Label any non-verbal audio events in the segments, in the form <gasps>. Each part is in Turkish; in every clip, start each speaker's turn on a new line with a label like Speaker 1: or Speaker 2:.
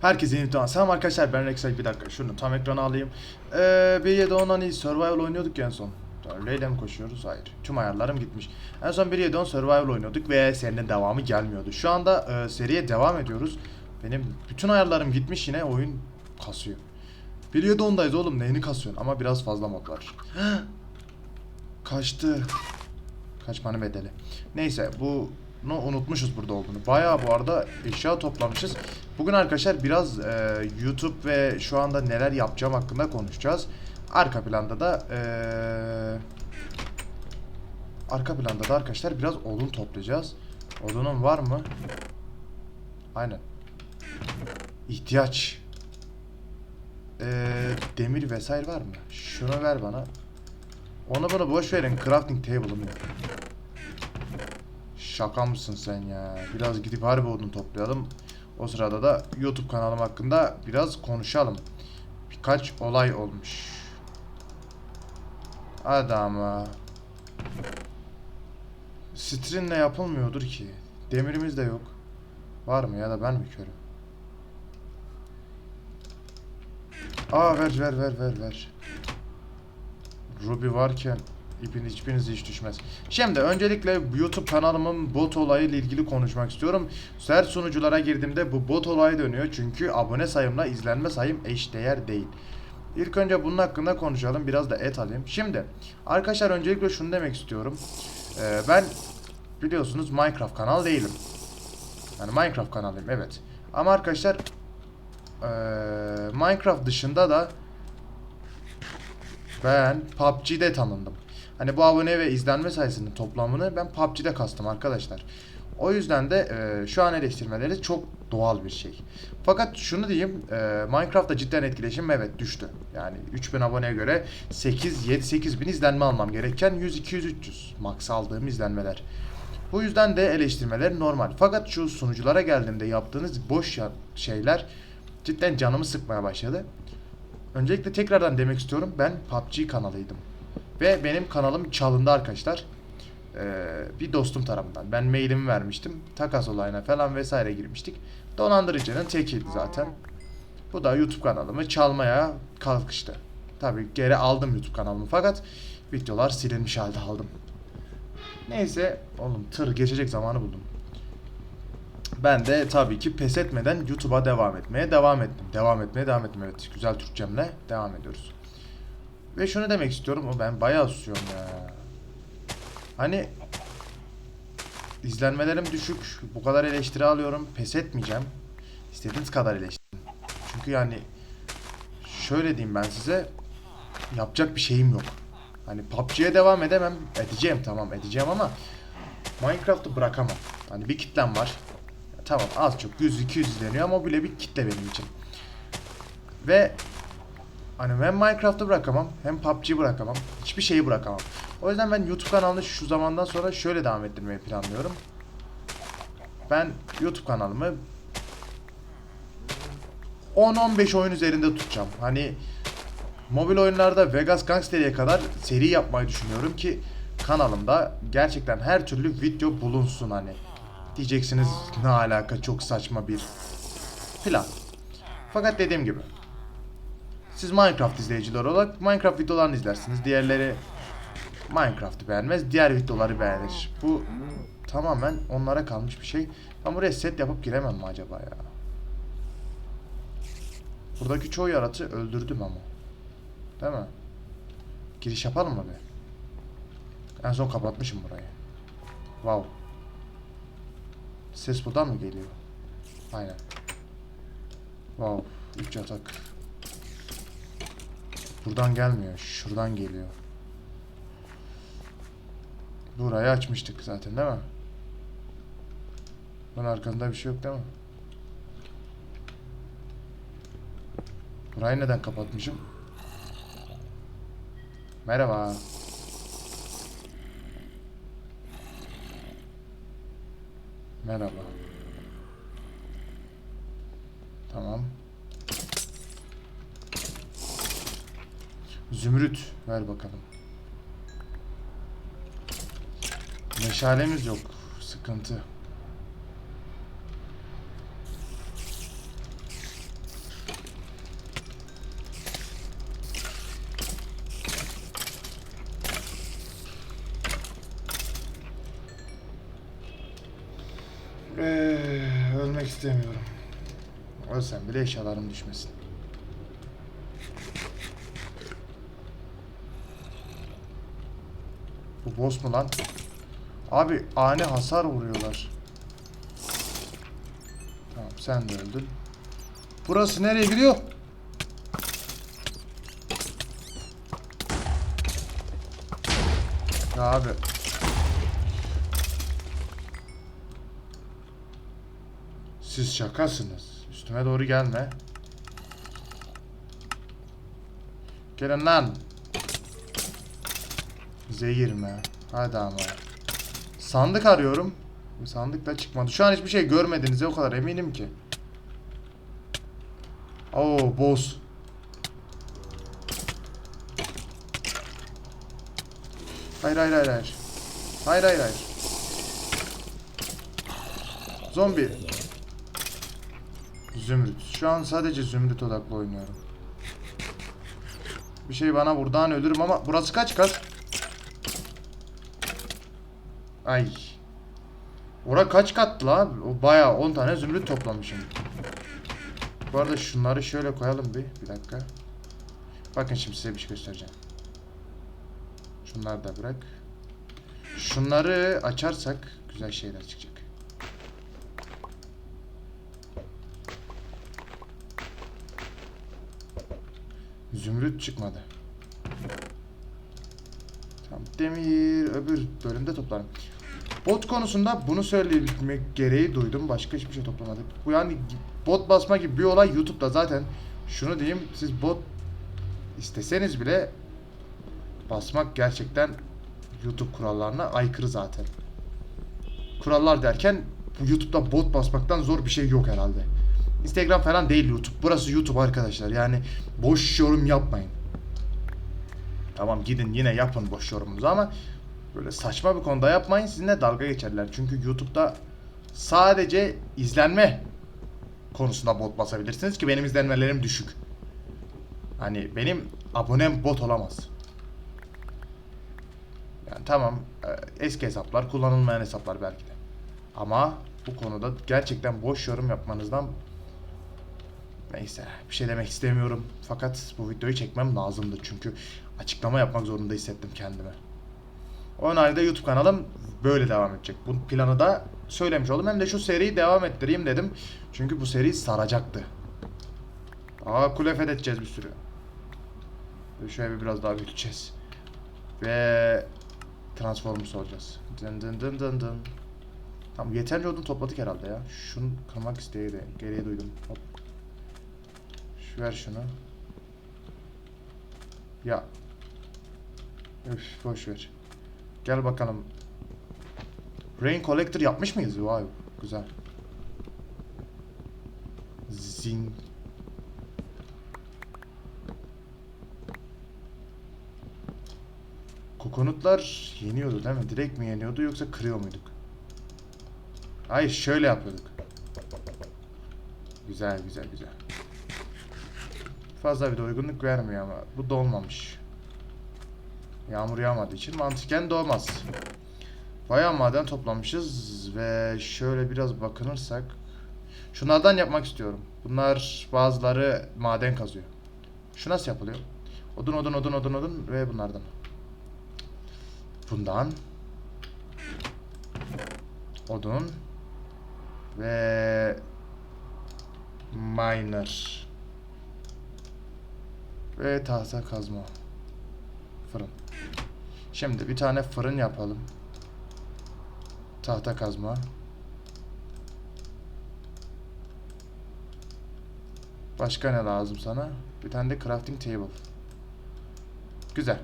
Speaker 1: Herkese yeni bir Selam arkadaşlar ben Rexay bir dakika şunu tam ekrana alayım. Ee, bir 7 10 hani survival oynuyorduk ya en son. Öyle mi koşuyoruz? Hayır. Tüm ayarlarım gitmiş. En son 1 7 10 survival oynuyorduk ve serinin devamı gelmiyordu. Şu anda e, seriye devam ediyoruz. Benim bütün ayarlarım gitmiş yine oyun kasıyor. 1 7 10'dayız oğlum neyini kasıyorsun ama biraz fazla mod var. <gasps> Kaçtı. Kaçmanın bedeli. Neyse bu bunu unutmuşuz burada olduğunu. Bayağı bu arada eşya toplamışız. Bugün arkadaşlar biraz e, YouTube ve şu anda neler yapacağım hakkında konuşacağız. Arka planda da e, arka planda da arkadaşlar biraz odun toplayacağız. Odunun var mı? Aynen. İhtiyaç. E, demir vesaire var mı? Şunu ver bana. Onu bunu boş verin. Crafting table'ım yok. Şaka mısın sen ya? Biraz gidip harbi odun toplayalım. O sırada da YouTube kanalım hakkında biraz konuşalım. Birkaç olay olmuş. Hadi ama. Strinle yapılmıyordur ki. Demirimiz de yok. Var mı ya da ben mi körüm? Aa ver ver ver ver ver. Ruby varken ipin hiçbirinize hiç düşmez. Şimdi öncelikle YouTube kanalımın bot olayı ile ilgili konuşmak istiyorum. Her sunuculara girdiğimde bu bot olayı dönüyor. Çünkü abone sayımla izlenme sayım eşdeğer değil. İlk önce bunun hakkında konuşalım. Biraz da et alayım. Şimdi arkadaşlar öncelikle şunu demek istiyorum. Ee, ben biliyorsunuz Minecraft kanal değilim. Yani Minecraft kanalıyım evet. Ama arkadaşlar ee, Minecraft dışında da ben PUBG'de tanındım. Hani bu abone ve izlenme sayısının toplamını ben PUBG'de kastım arkadaşlar. O yüzden de e, şu an eleştirmeleri çok doğal bir şey. Fakat şunu diyeyim, e, Minecraft'ta cidden etkileşim evet düştü. Yani 3000 aboneye göre 8 7 8 bin izlenme almam gereken 100 200 300 max aldığım izlenmeler. Bu yüzden de eleştirmeler normal. Fakat şu sunuculara geldiğimde yaptığınız boş şeyler cidden canımı sıkmaya başladı. Öncelikle tekrardan demek istiyorum. Ben PUBG kanalıydım. Ve benim kanalım çalındı arkadaşlar. Ee, bir dostum tarafından. Ben mailimi vermiştim. Takas olayına falan vesaire girmiştik. Dolandırıcının tekiydi zaten. Bu da YouTube kanalımı çalmaya kalkıştı. Tabii geri aldım YouTube kanalımı fakat videolar silinmiş halde aldım. Neyse oğlum tır geçecek zamanı buldum. Ben de tabii ki pes etmeden YouTube'a devam etmeye devam ettim. Devam etmeye devam ettim evet. Güzel Türkçemle devam ediyoruz. Ve şunu demek istiyorum. O ben bayağı susuyorum ya. Hani izlenmelerim düşük. Bu kadar eleştiri alıyorum. Pes etmeyeceğim. İstediğiniz kadar eleştirin. Çünkü yani şöyle diyeyim ben size yapacak bir şeyim yok. Hani PUBG'ye devam edemem. Edeceğim tamam edeceğim ama Minecraft'ı bırakamam. Hani bir kitlem var. Tamam az çok 100-200 izleniyor ama bile bir kitle benim için. Ve hani hem Minecraft'ı bırakamam hem PUBG'yi bırakamam. Hiçbir şeyi bırakamam. O yüzden ben YouTube kanalını şu zamandan sonra şöyle devam ettirmeyi planlıyorum. Ben YouTube kanalımı 10-15 oyun üzerinde tutacağım. Hani mobil oyunlarda Vegas Gangster'e kadar seri yapmayı düşünüyorum ki kanalımda gerçekten her türlü video bulunsun hani. Diyeceksiniz ne alaka çok saçma bir plan. Fakat dediğim gibi siz Minecraft izleyiciler olarak Minecraft videolarını izlersiniz. Diğerleri Minecraft'ı beğenmez, diğer videoları beğenir. Bu tamamen onlara kalmış bir şey. Ben buraya set yapıp giremem mi acaba ya? Buradaki çoğu yaratığı öldürdüm ama. Değil mi? Giriş yapalım mı bir? En son kapatmışım burayı. Wow. Ses buradan mı geliyor? Aynen. Wow. Üç yatak. Buradan gelmiyor. Şuradan geliyor. Burayı açmıştık zaten değil mi? Bunun arkasında bir şey yok değil mi? Burayı neden kapatmışım? Merhaba. Merhaba. Tamam. Zümrüt ver bakalım. Meşalemiz yok. Sıkıntı. Ee, ölmek istemiyorum. Ölsem bile eşyalarım düşmesin. Boss mu lan? Abi ani hasar vuruyorlar. Tamam sen de öldün. Burası nereye gidiyor? Ya abi. Siz şakasınız. Üstüme doğru gelme. Gelin lan. Zehirme. Hadi ama. Sandık arıyorum. Sandık da çıkmadı. Şu an hiçbir şey görmediniz o kadar eminim ki. Oo boss. Hayır hayır hayır hayır. Hayır hayır hayır. Zombi. Zümrüt. Şu an sadece zümrüt odaklı oynuyorum. Bir şey bana buradan ölürüm ama burası kaç kat? Ay. Ora kaç kattı la? O bayağı 10 tane zümrüt toplamışım. Bu arada şunları şöyle koyalım bir. Bir dakika. Bakın şimdi size bir şey göstereceğim. Şunları da bırak. Şunları açarsak güzel şeyler çıkacak. Zümrüt çıkmadı. Demir öbür bölümde toplarım. Bot konusunda bunu söylemek gereği duydum. Başka hiçbir şey toplamadık. Bu yani bot basma gibi bir olay YouTube'da zaten. Şunu diyeyim siz bot isteseniz bile basmak gerçekten YouTube kurallarına aykırı zaten. Kurallar derken bu YouTube'da bot basmaktan zor bir şey yok herhalde. Instagram falan değil YouTube. Burası YouTube arkadaşlar. Yani boş yorum yapmayın. Tamam gidin yine yapın boş yorumunuzu ama böyle saçma bir konuda yapmayın sizinle dalga geçerler. Çünkü YouTube'da sadece izlenme konusunda bot basabilirsiniz ki benim izlenmelerim düşük. Hani benim abonem bot olamaz. Yani tamam e, eski hesaplar kullanılmayan hesaplar belki de. Ama bu konuda gerçekten boş yorum yapmanızdan neyse bir şey demek istemiyorum. Fakat bu videoyu çekmem lazımdı çünkü açıklama yapmak zorunda hissettim kendimi. Onun halde YouTube kanalım böyle devam edecek. Bu planı da söylemiş oldum. Hem de şu seriyi devam ettireyim dedim. Çünkü bu seri saracaktı. Aa kule fethedeceğiz bir sürü. Şöyle bir biraz daha büyüteceğiz. Ve Transformers olacağız. Dın dın dın dın dın. Tamam yeterince odun topladık herhalde ya. Şunu kırmak isteği de gereği duydum. Hop. Şu ver şunu. Ya. Üf boş ver. Gel bakalım. Rain Collector yapmış mıyız? Vay güzel. Zing. Kokonutlar yeniyordu değil mi? Direkt mi yeniyordu yoksa kırıyor muyduk? Hayır şöyle yapıyorduk. Güzel güzel güzel. Fazla bir de uygunluk vermiyor ama bu dolmamış. Yağmur yağmadığı için mantıken doğmaz. Bayağı maden toplamışız ve şöyle biraz bakınırsak şunlardan yapmak istiyorum. Bunlar bazıları maden kazıyor. Şu nasıl yapılıyor? Odun odun odun odun odun ve bunlardan. Bundan odun ve miner ve tahta kazma fırın. Şimdi bir tane fırın yapalım. Tahta kazma. Başka ne lazım sana? Bir tane de crafting table. Güzel.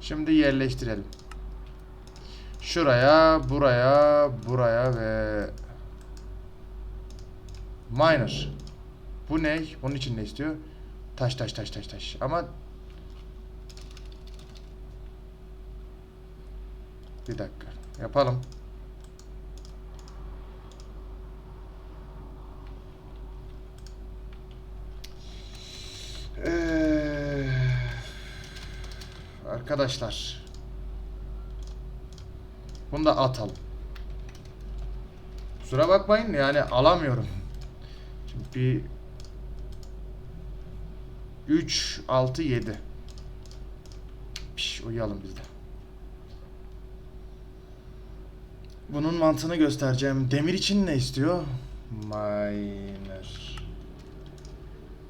Speaker 1: Şimdi yerleştirelim. Şuraya, buraya, buraya ve miner. Bu ne? Bunun için ne istiyor? Taş taş taş taş taş. Ama bir dakika. Yapalım. Ee, arkadaşlar. Bunu da atalım. Kusura bakmayın yani alamıyorum. Şimdi bir 3 6 7 Piş uyuyalım biz de. Bunun mantığını göstereceğim. Demir için ne istiyor? Miner.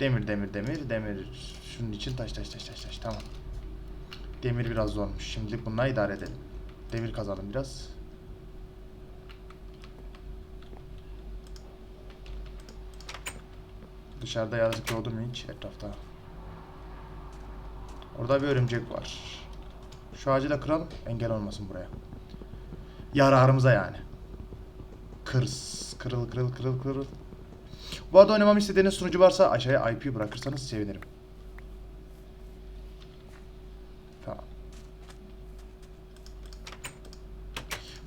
Speaker 1: Demir, demir, demir, demir. Şunun için taş, taş, taş, taş, taş. Tamam. Demir biraz zormuş. Şimdilik bununla idare edelim. Demir kazalım biraz. Dışarıda yaratık doğdu mu hiç etrafta? Orada bir örümcek var. Şu ağacı da kıralım. Engel olmasın buraya. Yararımıza yani. Kırs. Kırıl kırıl kırıl kırıl. Bu arada oynamamı istediğiniz sunucu varsa aşağıya IP bırakırsanız sevinirim. Tamam.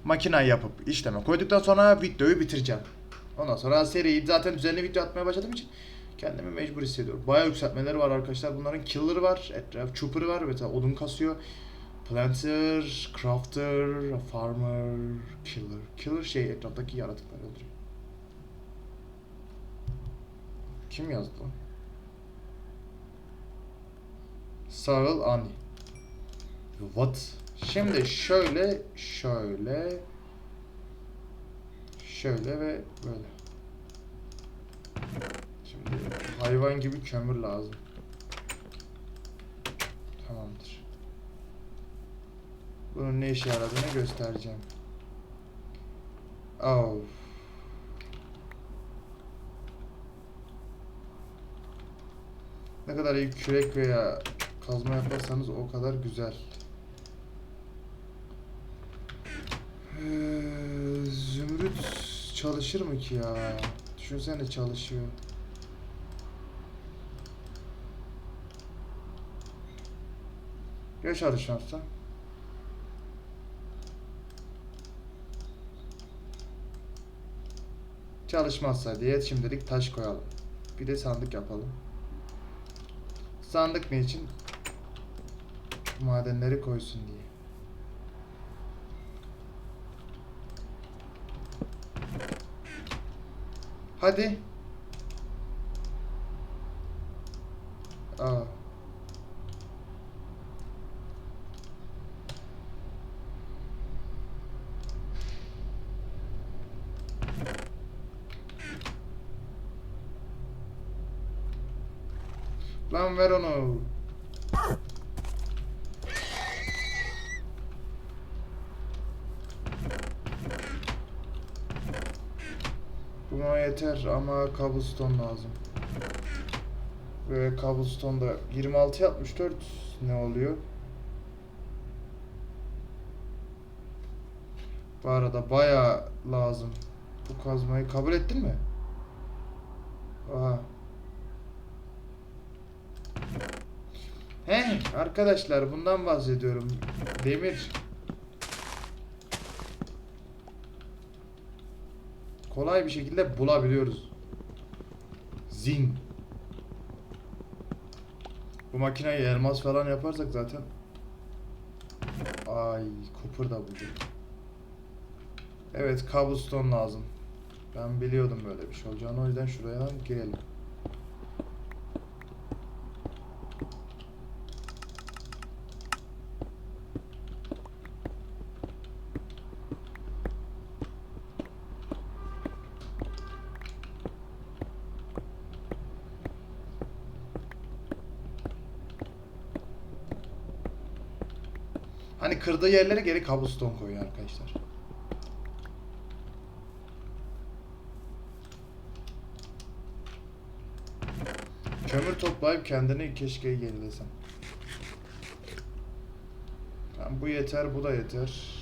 Speaker 1: Makinayı yapıp işleme koyduktan sonra videoyu bitireceğim. Ondan sonra seriyi zaten düzenli video atmaya başladığım için kendimi mecbur hissediyorum. Bayağı yükseltmeleri var arkadaşlar. Bunların killer'ı var, etraf chopper'ı var. Mesela odun kasıyor. Planter, crafter, farmer, killer. Killer şey etraftaki yaratıkları öldürüyor. Kim yazdı lan? Sarıl Ani. What? Şimdi şöyle, şöyle, şöyle ve böyle. Şimdi hayvan gibi kömür lazım. Tamamdır. Bunun ne işe yaradığını göstereceğim. Oh. Ne kadar iyi kürek veya kazma yaparsanız o kadar güzel. Ee, Zümrüt çalışır mı ki ya? Düşünsene çalışıyor. Ya çalışmazsa? Çalışmazsa diye şimdilik taş koyalım. Bir de sandık yapalım. Sandık ne için? Madenleri koysun diye. Hadi. Aa. Lan ver onu. Buna yeter ama cobblestone lazım. Ve cobblestone da 26 64 ne oluyor? Bu arada bayağı lazım. Bu kazmayı kabul ettin mi? Aha. He arkadaşlar bundan bahsediyorum. Demir. Kolay bir şekilde bulabiliyoruz. Zin. Bu makineyi elmas falan yaparsak zaten. Ay kupur da bulduk. Evet cobblestone lazım. Ben biliyordum böyle bir şey olacağını o yüzden şuraya girelim. Kırdığı yerlere geri cobblestone koyuyor arkadaşlar. Kömür toplayıp kendini keşke yenilesem. Tamam, bu yeter, bu da yeter.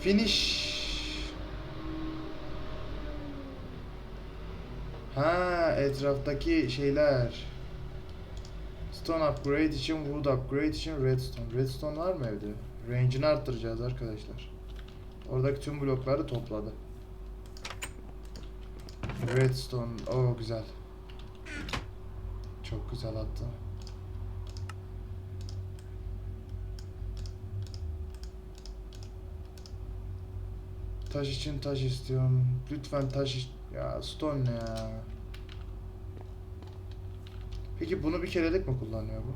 Speaker 1: Finish. Etraftaki şeyler. Stone upgrade için, wood upgrade için redstone. Redstone var mı evde? Range'ini arttıracağız arkadaşlar. Oradaki tüm blokları topladı. Redstone. Oo güzel. Çok güzel attı. Taş için taş istiyorum. Lütfen taş Ya stone ne ya? Peki bunu bir kerelik mi kullanıyor bu?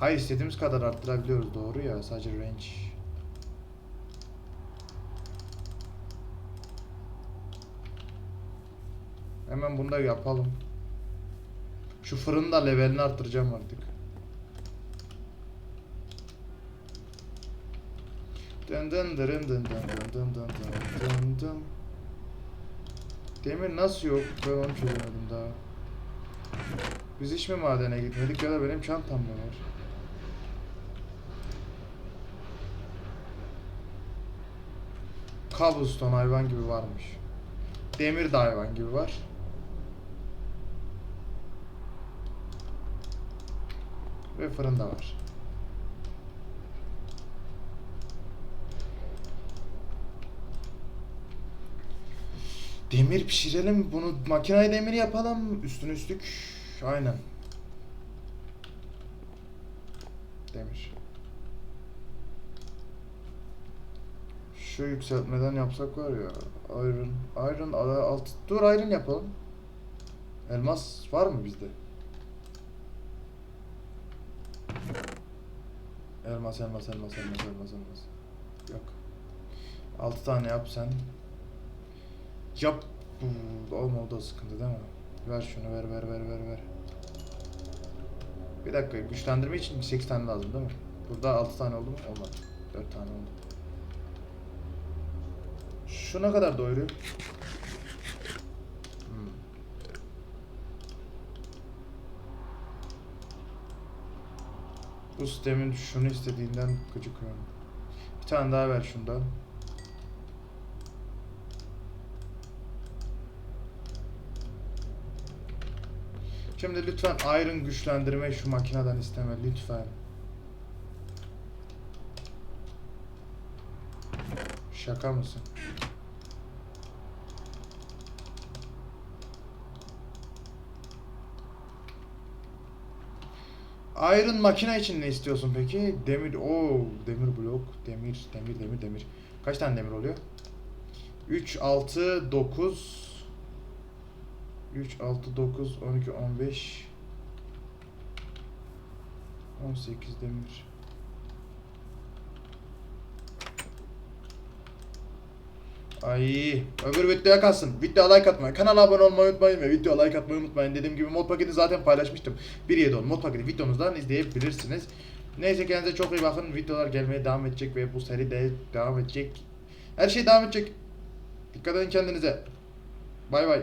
Speaker 1: Hayır istediğimiz kadar arttırabiliyoruz doğru ya sadece range. Hemen bunu da yapalım. Şu fırının da levelini arttıracağım artık. Dın dın dırın dın dın dın dın dın dın dın dın. Demir nasıl yok? Ben onu çözemedim daha. Biz hiç mi madene gitmedik ya da benim çantam mı var? Cobblestone hayvan gibi varmış. Demir de hayvan gibi var. Ve fırın da var. Demir pişirelim. Bunu makinayı demir yapalım. Üstüne üstlük. Aynen. Demir. Şu yükseltmeden yapsak var ya. Iron. Iron alt. Dur iron yapalım. Elmas var mı bizde? Elmas, elmas, elmas, elmas, elmas, elmas. Yok. 6 tane yap sen. Yap. Bu olmadı o sıkıntı değil mi? Ver şunu ver ver ver ver ver. Bir dakika güçlendirme için 8 tane lazım değil mi? Burada 6 tane oldu mu? Olmadı. 4 tane oldu. Şu ne kadar doyuruyor? Hmm. Bu sistemin şunu istediğinden gıcıkıyorum. Bir tane daha ver şundan. Şimdi lütfen Iron güçlendirme şu makineden isteme lütfen. Şaka mısın? Iron makine için ne istiyorsun peki? Demir, o demir blok, demir, demir, demir, demir. Kaç tane demir oluyor? 3, 6, 9 3, 6, 9, 12, 15 18 demir. Ay, öbür videoya kalsın. Videoya like atmayı, kanala abone olmayı unutmayın ve videoya like atmayı unutmayın. Dediğim gibi mod paketi zaten paylaşmıştım. 1.7 ol mod paketi videomuzdan izleyebilirsiniz. Neyse kendinize çok iyi bakın. Videolar gelmeye devam edecek ve bu seri de devam edecek. Her şey devam edecek. Dikkat edin kendinize. Bay bay.